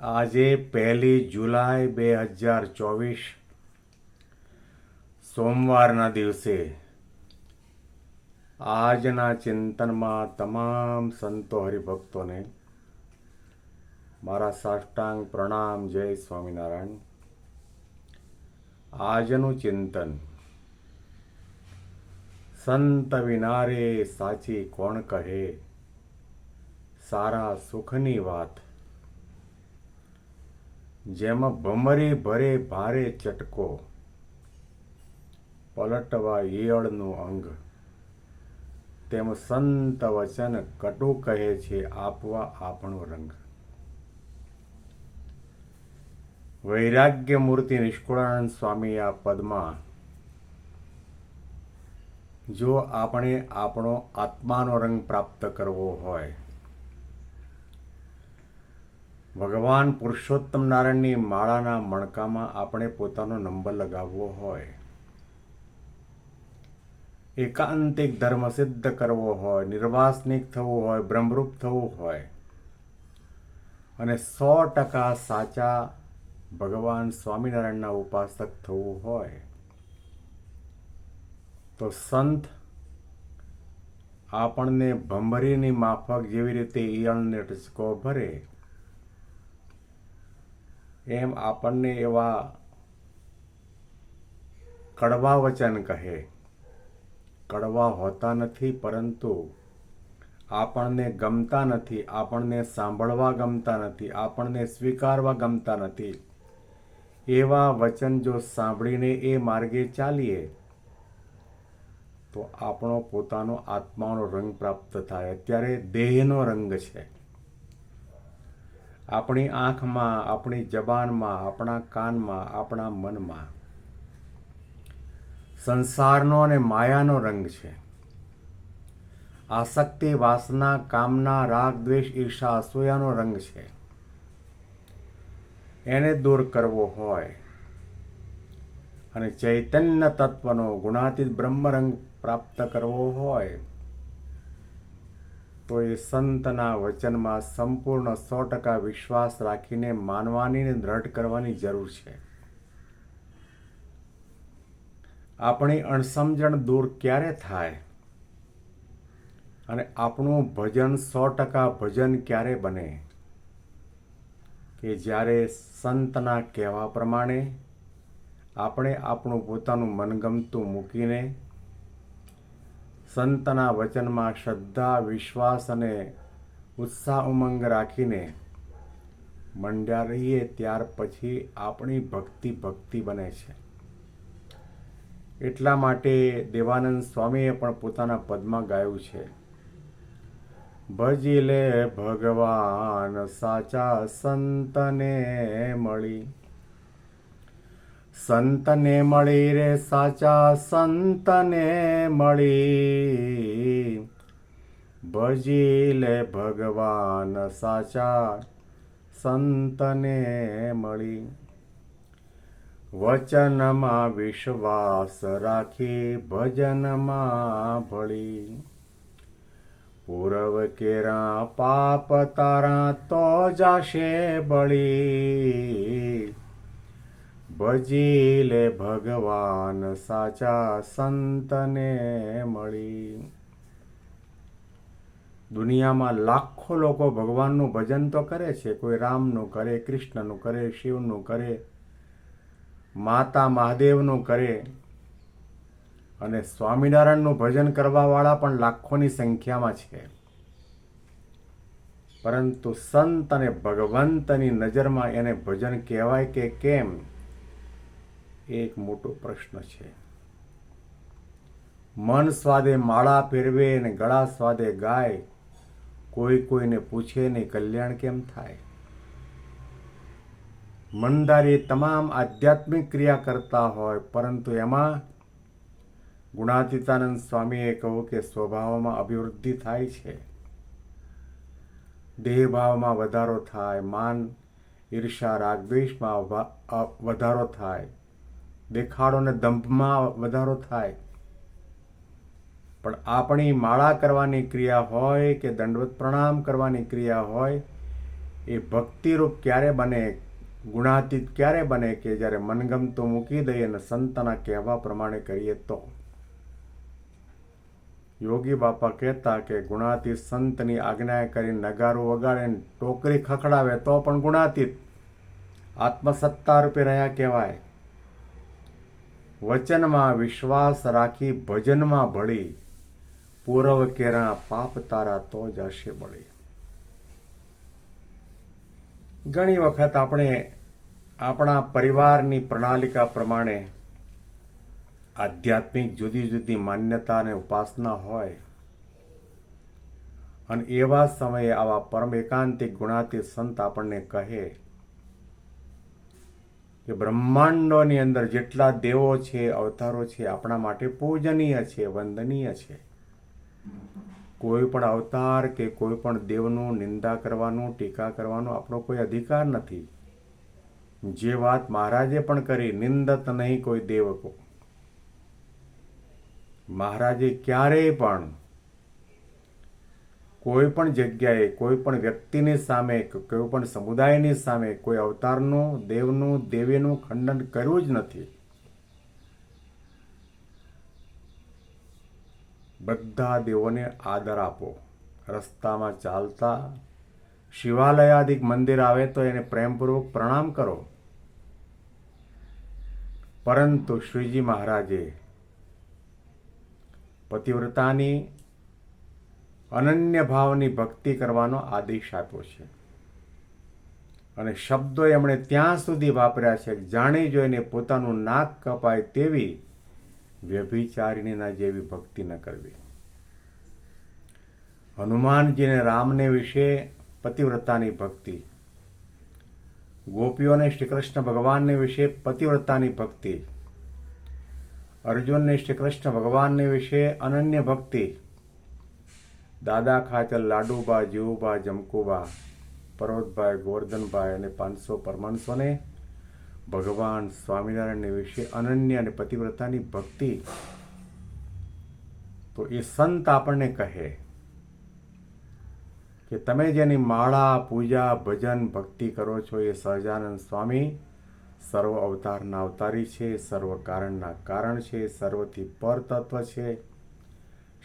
આજે પહેલી જુલાઈ બે હજાર ચોવીસ, સોમવારના દિવસે આજના ચિંતનમાં તમામ સંતો હરિભક્તોને મારા સાષ્ટાંગ પ્રણામ જય સ્વામિનારાયણ. આજનું ચિંતન, સંત વિનારે સાચી કોણ કહે? સારા સુખની વાત. જેમાં ભમરી ભરે ભારે ચટકો, પલટવા ઈયળનું અંગ. તેમ સંત વચન કટુ કહે છે, આપવા આપણો રંગ. વૈરાગ્ય મૂર્તિ નિષ્કુળાનંદ સ્વામી આ પદમાં, જો આપણે આપણો આત્માનો રંગ પ્રાપ્ત કરવો હોય ભગવાન પુરુષોત્તમ નારાયણની માળાના મણકામાં આપણે પોતાનો નંબર લગાવવો હોય. એકાંતિક ધર્મ સિદ્ધ કરવો હોય, નિર્વાસનિક થવું હોય, બ્રહ્મરૂપ થવું હોય. અને સો ટકા સાચા ભગવાન સ્વામિનારાયણના ઉપાસક થવું હોય. તો સંત આપણને ભંભરીની માફક જેવી રીતે ઈયળને ટચકો ભરે. એમ આપણને એવા કડવા વચન કહે. કડવા હોતા નથી, પરંતુ આપણને ગમતા નથી, આપણને સાંભળવા ગમતા નથી, આપણને સ્વીકારવા ગમતા નથી. એવા વચન જો સાંભળીને એ માર્ગે ચાલીએ, તો આપણો પોતાનો આત્માનો રંગ પ્રાપ્ત થાય. અત્યારે દેહનો રંગ છે. આપણી આંખમાં, આપણી જબાનમાં, આપણા કાનમાં, આપણા મનમાં. સંસારનો અને માયાનો રંગ છે. આસક્તિ, વાસના, કામના, રાગ, દ્વેષ, ઈર્ષા, અસૂયાનો રંગ છે. એને દૂર કરવો હોય. અને ચૈતન્ય તત્વનો ગુણાતીત બ્રહ્મરંગ પ્રાપ્ત કરવો હોય. તો એ સંતના વચનમાં સંપૂર્ણ સો ટકા વિશ્વાસ રાખીને માનવાની ને દ્રઢ કરવાની જરૂર છે. આપણી અણસમજણ દૂર ક્યારે થાય? અને આપણું ભજન સો ટકા ભજન ક્યારે બને? કે જ્યારે સંતના કહેવા પ્રમાણે આપણે આપણું પોતાનું મનગમતું મૂકીને સંતના વચનમાં શ્રદ્ધા, વિશ્વાસ અને ઉત્સાહ ઉમંગ રાખીને મંડ્યા રહીએ, ત્યાર પછી આપણી ભક્તિ ભક્તિ બને છે. એટલા માટે દેવાનંદ સ્વામીએ પણ પોતાના પદમાં ગાયું છે. ભજી લે ભગવાન સાચા સંતને મળી. સંતને મળી રે સાચા સંતને મળી. ભજી લે ભગવાન સાચા સંતને મળી. વચનમાં વિશ્વાસ રાખી ભજનમાં ભળી. પૂરવ કેરા પાપ તારા તો જાશે બળી. ભજી લે ભગવાન સાચા સંતને મળી. દુનિયામાં લાખો લોકો ભગવાનનું ભજન તો કરે છે. કોઈ રામનું કરે, કૃષ્ણનું કરે, શિવનું કરે, માતા મહાદેવનું કરે. અને સ્વામિનારાયણનું ભજન કરવાવાળા પણ લાખોની સંખ્યામાં છે. પરંતુ સંત અને ભગવંતની નજરમાં એને ભજન કહેવાય કે કેમ? એક મોટો પ્રશ્ન છે. મન સ્વાદે માળા પહેરવે અને ગળા સ્વાદે ગાય, કોઈ કોઈને પૂછે નહીં કલ્યાણ કેમ થાય? મનદારી તમામ આધ્યાત્મિક ક્રિયા કરતા હોય, પરંતુ એમાં ગુણાતીતાનંદ સ્વામીએ કહ્યું કે સ્વભાવમાં અભિવૃદ્ધિ થાય છે. દેહભાવમાં વધારો થાય, માન, ઈર્ષા, રાગદ્વેષમાં વધારો થાય. દેખાડો ને દંભમાં વધારો થાય. પણ આપણી માળા કરવાની ક્રિયા હોય કે દંડવત પ્રણામ કરવાની ક્રિયા હોય, એ ભક્તિરૂપ ક્યારે બને, ગુણાતીત ક્યારે બને કે જ્યારે મનગમતું મૂકી દઈએ અને સંતના કહેવા પ્રમાણે કરીએ તો? યોગી બાપા કહેતા કે ગુણાતીત સંતની આજ્ઞા કરી નગારું વગાડીને ટોકરી ખખડાવે તો પણ ગુણાતીત. આત્મસત્તા રૂપે રહ્યા કહેવાય. વચનમાં વિશ્વાસ રાખી ભજનમાં ભળી. પૂરવ કેરા પાપ તારા તો જ હશે બળી. ઘણી વખત આપણે આપણા પરિવારની પ્રણાલિકા પ્રમાણે આધ્યાત્મિક જુદી જુદી માન્યતા અને ઉપાસના હોય. અને એવા સમયે આવા પરમ એકાંતિક ગુણાતી સંત આપણને કહે કે બ્રહ્માંડોની અંદર જેટલા દેવો છે, અવતારો છે, આપણા માટે પૂજનીય છે, વંદનીય છે. કોઈ પણ અવતાર કે કોઈ પણ દેવનું નિંદા કરવાનું, ટીકા કરવાનું આપણો કોઈ અધિકાર નથી. જે વાત મહારાજે પણ કરી, નિંદત નહીં કોઈ દેવકો. મહારાજે ક્યારેય પણ કોઈ પણ જગ્યાએ, કોઈ પણ વ્યક્તિની સામે, કોઈ પણ સમુદાયની સામે, કોઈ અવતારનું, દેવનું, દેવીનું ખંડન કર્યું જ નથી. બધા દેવોને આદર આપો. રસ્તામાં ચાલતા શિવાલયાદિક મંદિર આવે તો એને પ્રેમપૂર્વક પ્રણામ કરો. પરંતુ શ્રીજી મહારાજે પતિવ્રતાની અનન્ય ભાવની ભક્તિ કરવાનો આદેશ આપ્યો છે. અને શબ્દો એમણે ત્યાં સુધી વાપર્યા છે જાણી જોઈને પોતાનું નાક કપાય તેવી વ્યભિચારિણીના જેવી ભક્તિ ન કરવી. હનુમાનજીને રામને વિશે પતિવ્રતાની ભક્તિ, ગોપીઓને શ્રી કૃષ્ણ ભગવાનને વિશે પતિવ્રતાની ભક્તિ, અર્જુનને શ્રી કૃષ્ણ ભગવાનને વિશે અનન્ય ભક્તિ દાદા ખાચર લાડુબા જીવુબા જમકુબા પર્વતભાઈ, ગોવર્ધનભાઈ અને પાંચસો પરમાણસોને ભગવાન સ્વામિનારાયણને વિશે અનન્ય અને પતિવ્રતાની ભક્તિ. તો એ સંત આપણને કહે કે તમે જેની માળા, પૂજા, ભજન, ભક્તિ કરો છો એ સહજાનંદ સ્વામી, સર્વ અવતારના અવતારી છે, સર્વ કારણના કારણ છે, સર્વથી પર છે.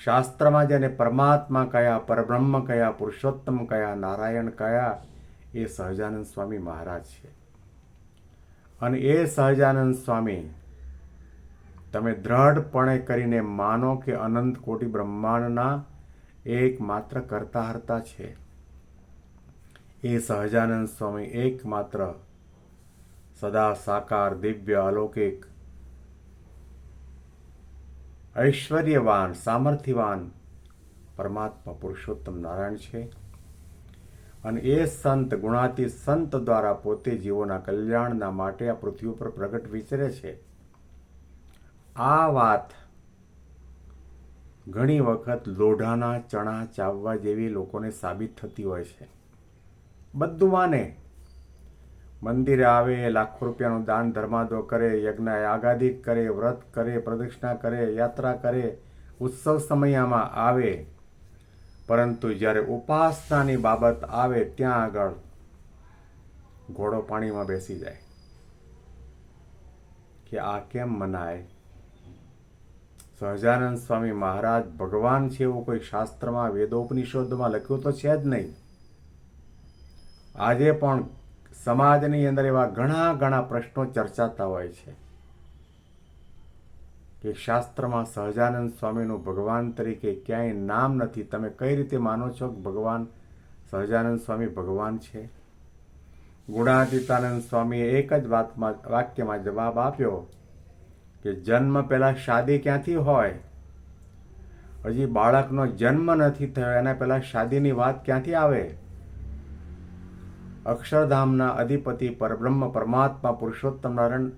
શાસ્ત્રમાં જેને પરમાત્મા કયા, પરબ્રહ્મ કયા, પુરુષોત્તમ કયા, નારાયણ કયા, એ સહજાનંદ સ્વામી મહારાજ છે. અને એ સહજાનંદ સ્વામી તમે દ્રઢપણે કરીને માનો કે અનંત કોટી બ્રહ્માંડના એકમાત્ર કરતા હરતા છે. એ સહજાનંદ સ્વામી એકમાત્ર સદા સાકાર દિવ્ય અલૌકિક ઐશ્વર્યવાન, સામર્થ્યવાન પરમાત્મા પુરુષોત્તમ નારાયણ છે. અને એ સંત ગુણાતી સંત દ્વારા પોતે જીવોના કલ્યાણના માટે આ પૃથ્વી ઉપર પ્રગટ વિચરે છે. આ વાત ઘણી વખત લોઢાના, ચણા, ચાવવા જેવી લોકોને સાબિત થતી હોય છે. બધું માને. મંદિરે આવે, લાખો રૂપિયાનું દાન ધર્માદો કરે યજ્ઞ આગાધિક કરે, વ્રત કરે, પ્રદક્ષિણા કરે, યાત્રા કરે, ઉત્સવ સમયમાં આવે. પરંતુ જ્યારે ઉપાસનાની બાબત આવે, ત્યાં આગળ ઘોડો પાણીમાં બેસી જાય. કે આ કેમ મનાય? સહજાનંદ સ્વામી મહારાજ ભગવાન છે એવું કોઈ શાસ્ત્રમાં, વેદોપનિષદોમાં લખ્યું તો છે જ નહીં. આજે પણ સમાજની અંદર એવા ઘણા ઘણા પ્રશ્નો ચર્ચાતા હોય છે કે શાસ્ત્રમાં સહજાનંદ સ્વામીનું ભગવાન તરીકે ક્યાંય નામ નથી. તમે કઈ રીતે માનો છો કે ભગવાન સહજાનંદ સ્વામી ભગવાન છે? ગુણાતીતાનંદ સ્વામીએ એક જ વાતમાં, વાક્યમાં જવાબ આપ્યો કે જન્મ પહેલાં શાદી ક્યાંથી હોય? હજી બાળકનો જન્મ નથી થયો, એના પહેલાં શાદીની વાત ક્યાંથી આવે? અક્ષરધામના અધિપતિ પરબ્રહ્મ પરમાત્મા પુરુષોત્તમ નારાયણ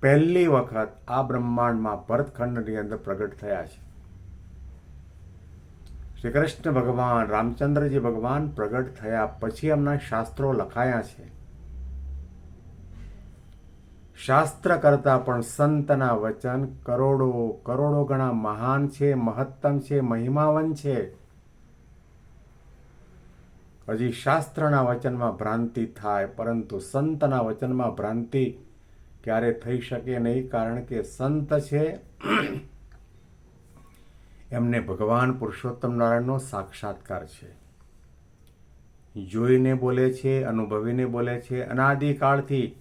પહેલી વખત આ બ્રહ્માંડમાં ભરતખંડની અંદર પ્રગટ થયા છે. શ્રી કૃષ્ણ ભગવાન, રામચંદ્રજી ભગવાન પ્રગટ થયા પછી એમના શાસ્ત્રો લખાયા છે. શાસ્ત્ર કરતા પણ સંતના વચન કરોડો કરોડો ગણા મહાન છે, મહત્તમ છે, મહિમાવન છે. હજી શાસ્ત્રના વચનમાં ભ્રાંતિ થાય, પરંતુ સંતના વચનમાં ભ્રાંતિ ક્યારે થઈ શકે નહીં, કારણ કે સંત છે, એમને ભગવાન પુરુષોત્તમ નારાયણનો સાક્ષાત્કાર છે. જોઈને બોલે છે, અનુભવીને બોલે છે, અનાદિકાળથી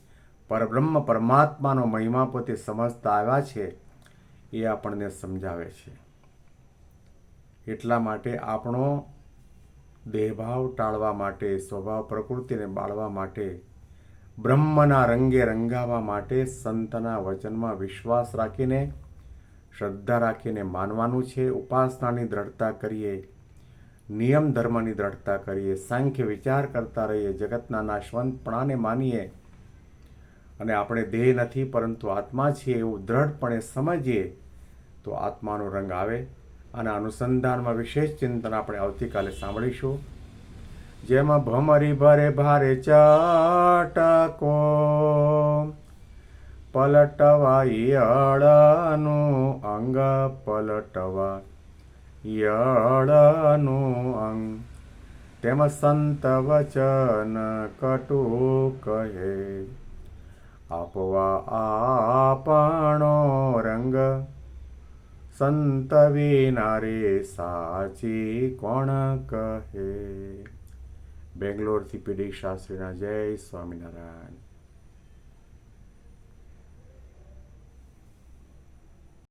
પરબ્રહ્મ પરમાત્માનો મહિમા પોતે સમજતા આવ્યા છે, એ આપણને સમજાવે છે. એટલા માટે આપણો દેહભાવ ટાળવા માટે, સ્વભાવ પ્રકૃતિને બાળવા માટે, બ્રહ્મના રંગે રંગાવા માટે સંતના વચનમાં વિશ્વાસ રાખીને, શ્રદ્ધા રાખીને માનવાનું છે, ઉપાસનાની દ્રઢતા કરીએ, નિયમ ધર્મની દ્રઢતા કરીએ, સાંખ્ય વિચાર કરતા રહીએ, જગતના નાશવંતપણાને માનીએ. અને આપણે દેહ નથી, પરંતુ આત્મા છીએ એવું દ્રઢપણે સમજીએ, તો આત્માનો રંગ આવે. અને અનુસંધાનમાં વિશેષ ચિંતન આપણે આવતીકાલે સાંભળીશું. જેમાં ભમરી ભરે ભારે ચાટકો પલટવા યળનું અંગ પલટવા યળનું અંગ. તેમ સંત વચન કટુ કહે, આપવા આપણો રંગ સંત વિના સાચી કોણ કહે? બેંગ્લોરથી પીડી શાસ્ત્રીના જય સ્વામિનારાયણ.